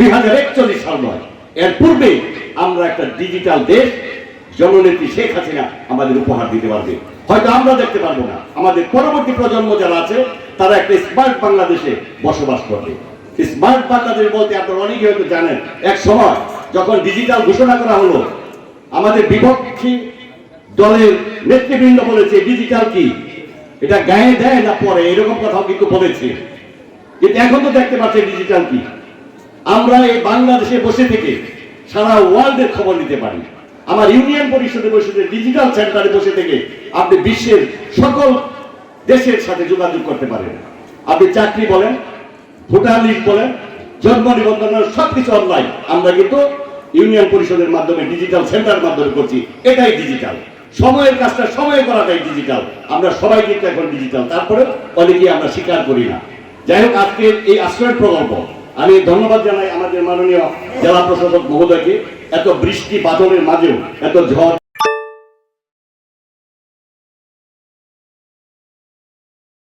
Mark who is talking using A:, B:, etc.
A: দুই হাজার একচল্লিশ সাল নয়। এর পূর্বে আমরা একটা ডিজিটাল দেশ, জননেত্রী শেখ হাসিনা আমাদের উপহার দিতে পারবে। হয়তো আমরা দেখতে পারব না। আমাদের পরবর্তী প্রজন্ম যারা আছে, তারা একটা স্মার্ট বাংলাদেশে বসবাস করবে। স্মার্ট বাংলাদেশ বলতে আপনারা অনেকে হয়তো জানেন, এক সময় যখন ডিজিটাল ঘোষণা করা হলো, আমাদের বিপক্ষী দলের নেতৃবৃন্দ বলেছে, ডিজিটাল কি? এটা গায়ে দেয় না পরে? এরকম কথাও কিন্তু বলেছে। কিন্তু এখন তো দেখতে পাচ্ছেন, ডিজিটাল কি? আমরা এই বাংলাদেশে বসে থেকে সারা ওয়ার্ল্ডের খবর নিতে পারি। আমার ইউনিয়ন পরিষদে বসে ডিজিটাল সেন্টারে বসে থেকে আপনি বিশ্বের সকল দেশের সাথে যোগাযোগ করতে পারেন। আপনি চাকরি বলেন, ভোটার লিস্ট বলেন, জন্ম নিবন্ধনের সবকিছু অনলাইন আমরা কিন্তু ইউনিয়ন পরিষদের মাধ্যমে, ডিজিটাল সেন্টার মাধ্যমে করছি। এটাই ডিজিটাল সময়ের কাজটা সময়ে করাটাই ডিজিটাল আমরা সবাই কিন্তু এখন ডিজিটাল তারপরে অনেকেই আমরা স্বীকার করি না। যাই হোক, আজকের এই আশ্রয় প্রকল্প আমি ধন্যবাদ জানাই আমাদের মাননীয় জেলা প্রশাসক মহোদয়কে। এত বৃষ্টি বাদলের মাঝেও এত ঝড়